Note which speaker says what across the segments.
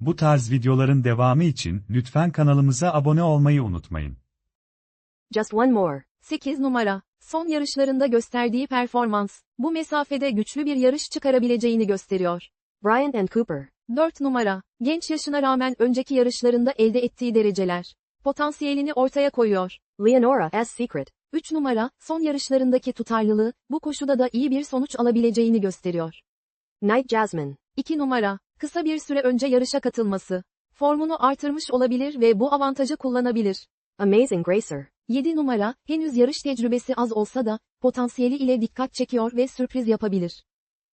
Speaker 1: Bu tarz videoların devamı için lütfen kanalımıza abone olmayı unutmayın.
Speaker 2: Just one more.
Speaker 3: 8 numara. Son yarışlarında gösterdiği performans, bu mesafede güçlü bir yarış çıkarabileceğini gösteriyor.
Speaker 2: Bryant and Cooper.
Speaker 3: 4 numara. Genç yaşına rağmen önceki yarışlarında elde ettiği dereceler, potansiyelini ortaya koyuyor.
Speaker 2: Leonora S. Secret.
Speaker 3: 3 numara, son yarışlarındaki tutarlılığı, bu koşuda da iyi bir sonuç alabileceğini gösteriyor.
Speaker 2: Night Jasmine.
Speaker 3: 2 numara, kısa bir süre önce yarışa katılması. Formunu artırmış olabilir ve bu avantajı kullanabilir.
Speaker 2: Amazing Gracer.
Speaker 3: 7 numara, henüz yarış tecrübesi az olsa da, potansiyeli ile dikkat çekiyor ve sürpriz yapabilir.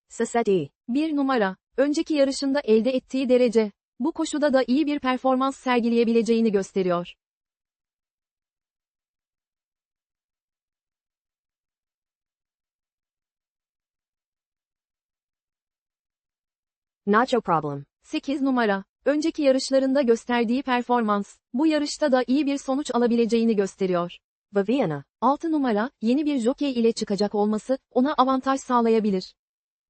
Speaker 2: Sassetti.
Speaker 3: 1 numara, önceki yarışında elde ettiği derece, bu koşuda da iyi bir performans sergileyebileceğini gösteriyor.
Speaker 2: Nacho Problem.
Speaker 3: 8 numara, önceki yarışlarında gösterdiği performans, bu yarışta da iyi bir sonuç alabileceğini gösteriyor.
Speaker 2: Viviana.
Speaker 3: 6 numara, yeni bir jockey ile çıkacak olması, ona avantaj sağlayabilir.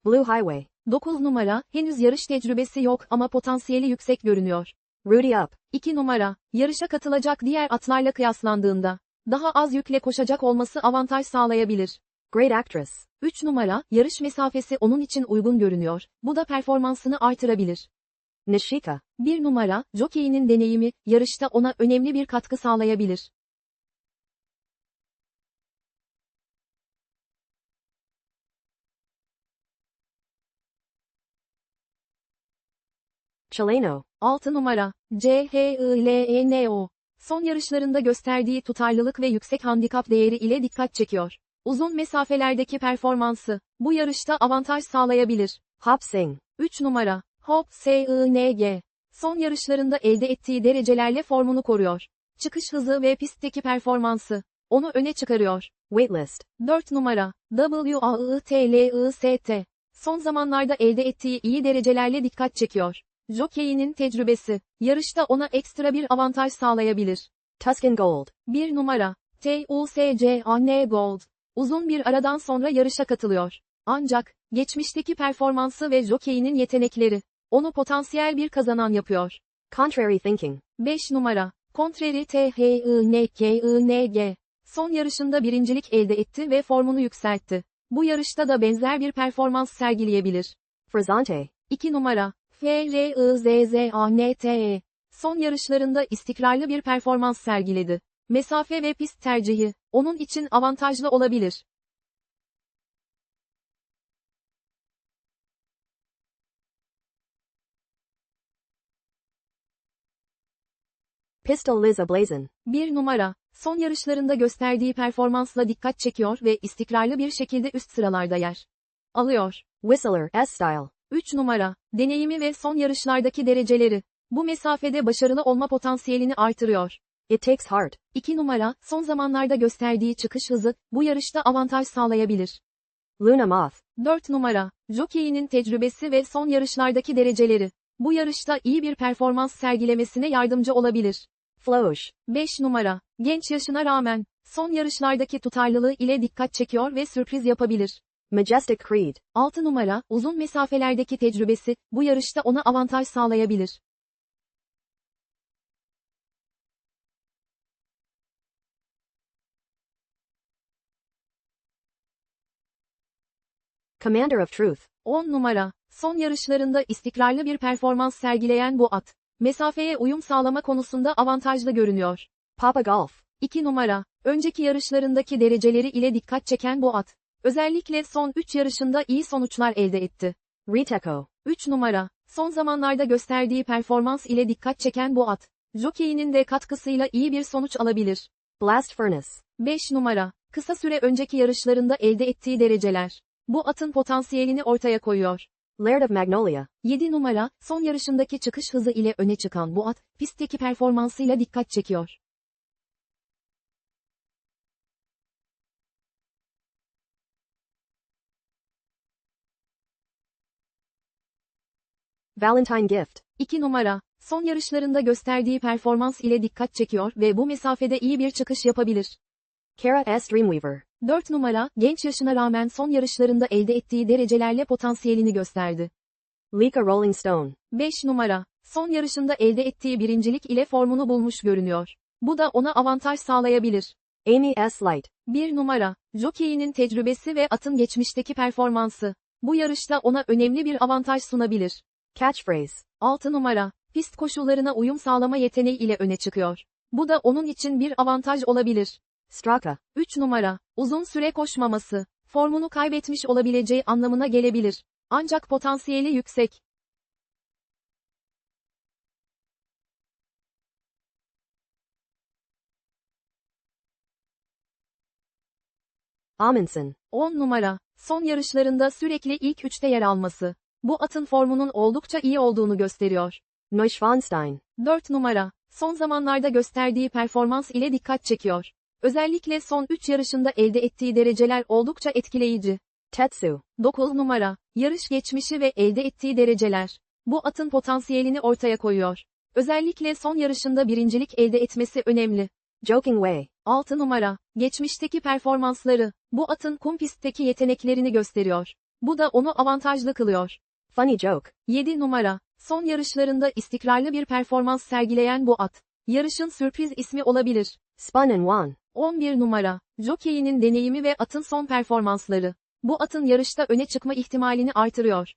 Speaker 2: Blue Highway.
Speaker 3: 9 numara, henüz yarış tecrübesi yok ama potansiyeli yüksek görünüyor.
Speaker 2: Rudy Up.
Speaker 3: 2 numara, yarışa katılacak diğer atlarla kıyaslandığında, daha az yükle koşacak olması avantaj sağlayabilir.
Speaker 2: Great Actress.
Speaker 3: 3 numara, yarış mesafesi onun için uygun görünüyor, bu da performansını artırabilir.
Speaker 2: Nishika.
Speaker 3: 1 numara, jockey'inin deneyimi, yarışta ona önemli bir katkı sağlayabilir.
Speaker 2: Chileno.
Speaker 3: 6 numara, CHILENO. Son yarışlarında gösterdiği tutarlılık ve yüksek handikap değeri ile dikkat çekiyor. Uzun mesafelerdeki performansı, bu yarışta avantaj sağlayabilir.
Speaker 2: Hop Sing.
Speaker 3: 3 numara, Hop SING. Son yarışlarında elde ettiği derecelerle formunu koruyor. Çıkış hızı ve pistteki performansı, onu öne çıkarıyor.
Speaker 2: Waitlist.
Speaker 3: 4 numara, WAITLIST. Son zamanlarda elde ettiği iyi derecelerle dikkat çekiyor. Jockey'inin tecrübesi, yarışta ona ekstra bir avantaj sağlayabilir.
Speaker 2: Tuscan Gold.
Speaker 3: 1 numara, TUSCAN Gold. Uzun bir aradan sonra yarışa katılıyor. Ancak, geçmişteki performansı ve jockey'inin yetenekleri, onu potansiyel bir kazanan yapıyor.
Speaker 2: Contrary Thinking.
Speaker 3: 5 numara, Contrary THINKING. Son yarışında birincilik elde etti ve formunu yükseltti. Bu yarışta da benzer bir performans sergileyebilir.
Speaker 2: Frazante.
Speaker 3: 2 numara, FRIZZANTE. Son yarışlarında istikrarlı bir performans sergiledi. Mesafe ve pist tercihi, onun için avantajlı olabilir.
Speaker 2: Pistol Liz Ablazon.
Speaker 3: 1 numara, son yarışlarında gösterdiği performansla dikkat çekiyor ve istikrarlı bir şekilde üst sıralarda yer alıyor.
Speaker 2: Whistler S. Style.
Speaker 3: 3 numara, deneyimi ve son yarışlardaki dereceleri, bu mesafede başarılı olma potansiyelini artırıyor.
Speaker 2: It Takes Heart.
Speaker 3: 2 numara, son zamanlarda gösterdiği çıkış hızı, bu yarışta avantaj sağlayabilir.
Speaker 2: Luna Moth.
Speaker 3: 4 numara, jockey'inin tecrübesi ve son yarışlardaki dereceleri, bu yarışta iyi bir performans sergilemesine yardımcı olabilir.
Speaker 2: Floge.
Speaker 3: 5 numara, genç yaşına rağmen, son yarışlardaki tutarlılığı ile dikkat çekiyor ve sürpriz yapabilir.
Speaker 2: Majestic Creed.
Speaker 3: 6 numara, uzun mesafelerdeki tecrübesi, bu yarışta ona avantaj sağlayabilir.
Speaker 2: Commander of Truth.
Speaker 3: 10 numara, son yarışlarında istikrarlı bir performans sergileyen bu at, mesafeye uyum sağlama konusunda avantajlı görünüyor.
Speaker 2: Papa Golf.
Speaker 3: 2 numara, önceki yarışlarındaki dereceleri ile dikkat çeken bu at, özellikle son 3 yarışında iyi sonuçlar elde etti.
Speaker 2: Riteco.
Speaker 3: 3 numara, son zamanlarda gösterdiği performans ile dikkat çeken bu at, jockey'inin de katkısıyla iyi bir sonuç alabilir.
Speaker 2: Blast Furnace.
Speaker 3: 5 numara, kısa süre önceki yarışlarında elde ettiği dereceler, bu atın potansiyelini ortaya koyuyor.
Speaker 2: Laird of Magnolia.
Speaker 3: 7 numara, son yarışındaki çıkış hızı ile öne çıkan bu at, pistteki performansıyla dikkat çekiyor.
Speaker 2: Valentine Gift.
Speaker 3: 2 numara, son yarışlarında gösterdiği performans ile dikkat çekiyor ve bu mesafede iyi bir çıkış yapabilir.
Speaker 2: Kara S. Dreamweaver.
Speaker 3: 4 numara, genç yaşına rağmen son yarışlarında elde ettiği derecelerle potansiyelini gösterdi.
Speaker 2: Lika Rolling Stone.
Speaker 3: 5 numara, son yarışında elde ettiği birincilik ile formunu bulmuş görünüyor. Bu da ona avantaj sağlayabilir.
Speaker 2: Amy S. Light.
Speaker 3: 1 numara, jokeyinin tecrübesi ve atın geçmişteki performansı. Bu yarışta ona önemli bir avantaj sunabilir.
Speaker 2: Catchphrase.
Speaker 3: 6 numara, pist koşullarına uyum sağlama yeteneği ile öne çıkıyor. Bu da onun için bir avantaj olabilir.
Speaker 2: Straka.
Speaker 3: 3 numara, uzun süre koşmaması, formunu kaybetmiş olabileceği anlamına gelebilir. Ancak potansiyeli yüksek.
Speaker 2: Amundsen.
Speaker 3: 10 numara, son yarışlarında sürekli ilk üçte yer alması. Bu atın formunun oldukça iyi olduğunu gösteriyor.
Speaker 2: Neuschwanstein.
Speaker 3: 4 numara, son zamanlarda gösterdiği performans ile dikkat çekiyor. Özellikle son 3 yarışında elde ettiği dereceler oldukça etkileyici.
Speaker 2: Tetsu.
Speaker 3: 9 numara, yarış geçmişi ve elde ettiği dereceler. Bu atın potansiyelini ortaya koyuyor. Özellikle son yarışında birincilik elde etmesi önemli.
Speaker 2: Joking Way.
Speaker 3: 6 numara, geçmişteki performansları, bu atın kum pistteki yeteneklerini gösteriyor. Bu da onu avantajlı kılıyor.
Speaker 2: Funny Joke.
Speaker 3: 7 numara, son yarışlarında istikrarlı bir performans sergileyen bu at. Yarışın sürpriz ismi olabilir.
Speaker 2: Spun and Won.
Speaker 3: 11 numara, jokeyinin deneyimi ve atın son performansları. Bu atın yarışta öne çıkma ihtimalini artırıyor.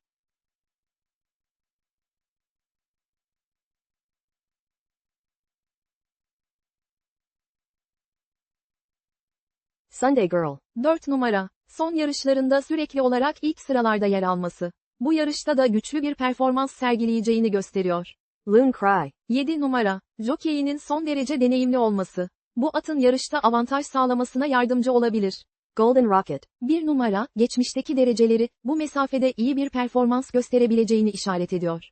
Speaker 2: Sunday Girl.
Speaker 3: 4 numara, son yarışlarında sürekli olarak ilk sıralarda yer alması. Bu yarışta da güçlü bir performans sergileyeceğini gösteriyor.
Speaker 2: Loon Cry.
Speaker 3: 7 numara, jokeyinin son derece deneyimli olması. Bu atın yarışta avantaj sağlamasına yardımcı olabilir.
Speaker 2: Golden Rocket.
Speaker 3: 1 numara, geçmişteki dereceleri, bu mesafede iyi bir performans gösterebileceğini işaret ediyor.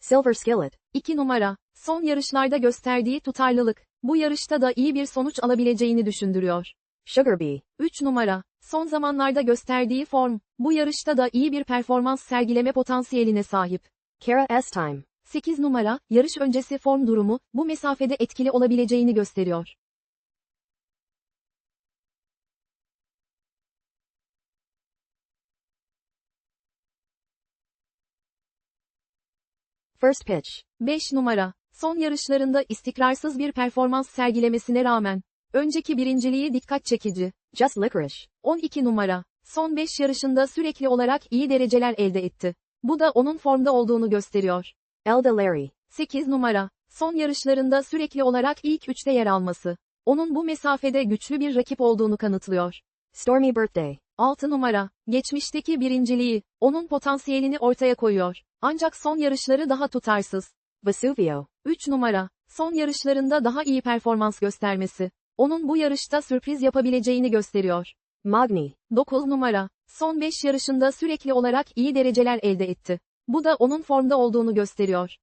Speaker 2: Silver Skillet.
Speaker 3: 2 numara, son yarışlarda gösterdiği tutarlılık, bu yarışta da iyi bir sonuç alabileceğini düşündürüyor.
Speaker 2: Sugar Bee.
Speaker 3: 3 numara, son zamanlarda gösterdiği form, bu yarışta da iyi bir performans sergileme potansiyeline sahip.
Speaker 2: Kara S. Time.
Speaker 3: 8 numara, yarış öncesi form durumu, bu mesafede etkili olabileceğini gösteriyor.
Speaker 2: First Pitch.
Speaker 3: 5 numara, son yarışlarında istikrarsız bir performans sergilemesine rağmen, önceki birinciliği dikkat çekici.
Speaker 2: Just Licorice.
Speaker 3: 12 numara, son 5 yarışında sürekli olarak iyi dereceler elde etti. Bu da onun formda olduğunu gösteriyor.
Speaker 2: Elda Larry.
Speaker 3: 8 numara, son yarışlarında sürekli olarak ilk üçte yer alması. Onun bu mesafede güçlü bir rakip olduğunu kanıtlıyor.
Speaker 2: Stormy Birthday.
Speaker 3: 6 numara, geçmişteki birinciliği, onun potansiyelini ortaya koyuyor. Ancak son yarışları daha tutarsız.
Speaker 2: Vesuvio.
Speaker 3: 3 numara, son yarışlarında daha iyi performans göstermesi. Onun bu yarışta sürpriz yapabileceğini gösteriyor.
Speaker 2: Magni.
Speaker 3: 9 numara, son 5 yarışında sürekli olarak iyi dereceler elde etti. Bu da onun formda olduğunu gösteriyor.